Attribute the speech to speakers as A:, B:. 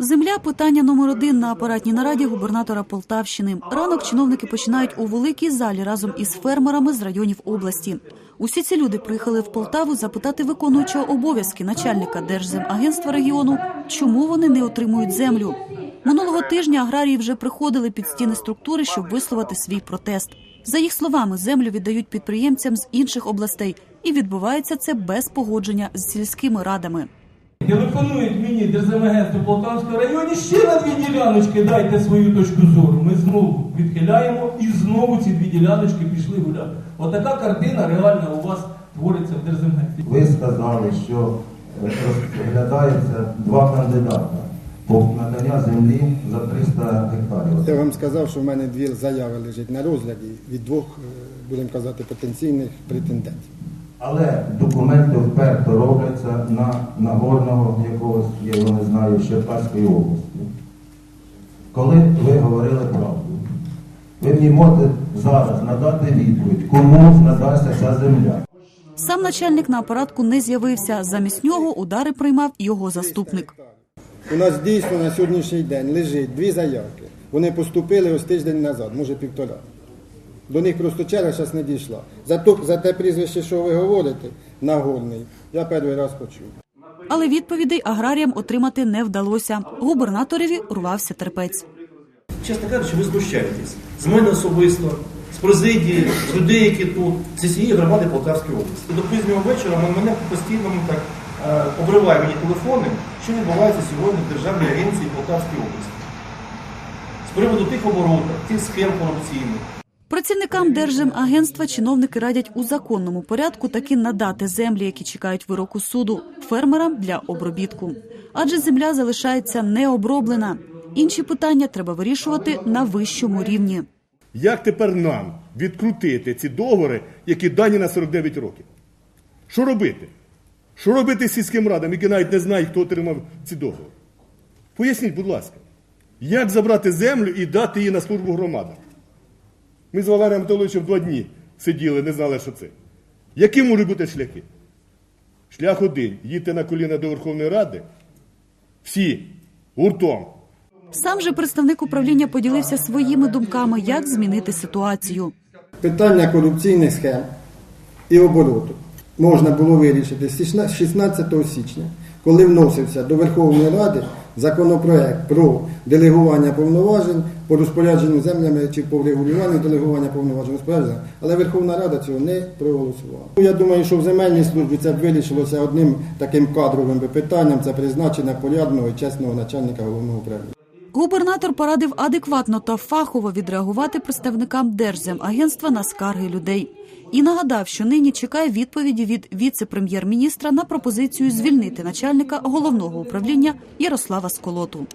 A: Земля питання номер один на апаратній нараді губернатора Полтавщини. Ранок чиновники починають у великій залі разом із фермерами з районів області. Усі ці люди приїхали в Полтаву запитати виконуючого обов'язки начальника Держземагентства регіону, чому вони не отримують землю. Минулого тижня аграрії вже приходили під стіни структури, щоб висловити свій протест. За їх словами, землю віддають підприємцям з інших областей, і відбувається це без погодження з сільськими радами.
B: Телефонують мені Держземагентство Полтавського району, ще на дві діляночки дайте свою точку зору. Ми знову відхиляємо і знову ці дві діляночки пішли гуляти. Отака картина реально у вас твориться в Держземагентстві.
C: Ви сказали, що е, розглядається два кандидата по надання землі за 300 гектарів.
D: Я вам сказав, що в мене дві заяви лежать на розгляді від двох, е, будемо казати, потенційних претендентів.
C: Але документи вперто робляться на Нагорного якогось, я його не знаю, Черкаської області. Коли ви говорили правду, ви мені можете зараз надати відповідь, кому надасться ця земля.
A: Сам начальник на апаратку не з'явився. Замість нього удари приймав його заступник.
D: У нас дійсно на сьогоднішній день лежить дві заявки. Вони поступили ось тиждень назад, може півтора. До них просто черга зараз не дійшла. За, то, за те прізвище, що ви говорите, Нагорний, я перший раз почув.
A: Але відповідей аграріям отримати не вдалося. Губернаторові урвався терпець.
E: Чесно кажучи, ви знущаєтесь з мене особисто, з президії, з людей, які тут, з цієї громади Полтавської області. До пізнього вечора мене постійно так е, обриває мені телефони, що відбувається сьогодні в Державній агенції Полтавської області. З приводу тих оборотів, тих схем корупційних.
A: Працівникам Держземагентства чиновники радять у законному порядку таки надати землі, які чекають вироку суду, фермерам для обробітку. Адже земля залишається необроблена. Інші питання треба вирішувати на вищому рівні.
F: Як тепер нам відкрутити ці договори, які дані на 49 років? Що робити? Що робити з сільським радам, які навіть не знають, хто отримав ці договори? Поясніть, будь ласка, як забрати землю і дати її на службу громадам? Ми з Валерієм Анатолійовичем два дні сиділи, не знали, що це. Які можуть бути шляхи? Шлях один. Їдьте на коліна до Верховної Ради. Всі гуртом.
A: Сам же представник управління поділився своїми думками, як змінити ситуацію.
D: Питання корупційних схем і обороту можна було вирішити з 16 січня, коли вносився до Верховної Ради законопроект про делегування повноважень по розпорядженню землями чи по врегулюванню делегування повноважень розпорядження, але Верховна Рада цього не проголосувала. Ну, Я думаю, що в земельній службі це б вирішилося одним таким кадровим питанням це призначення порядного і чесного начальника головного управління.
A: Губернатор порадив адекватно та фахово відреагувати представникам Держземагентства на скарги людей. І нагадав, що нині чекає відповіді від віце-прем'єр-міністра на пропозицію звільнити начальника головного управління Ярослава Сколоту.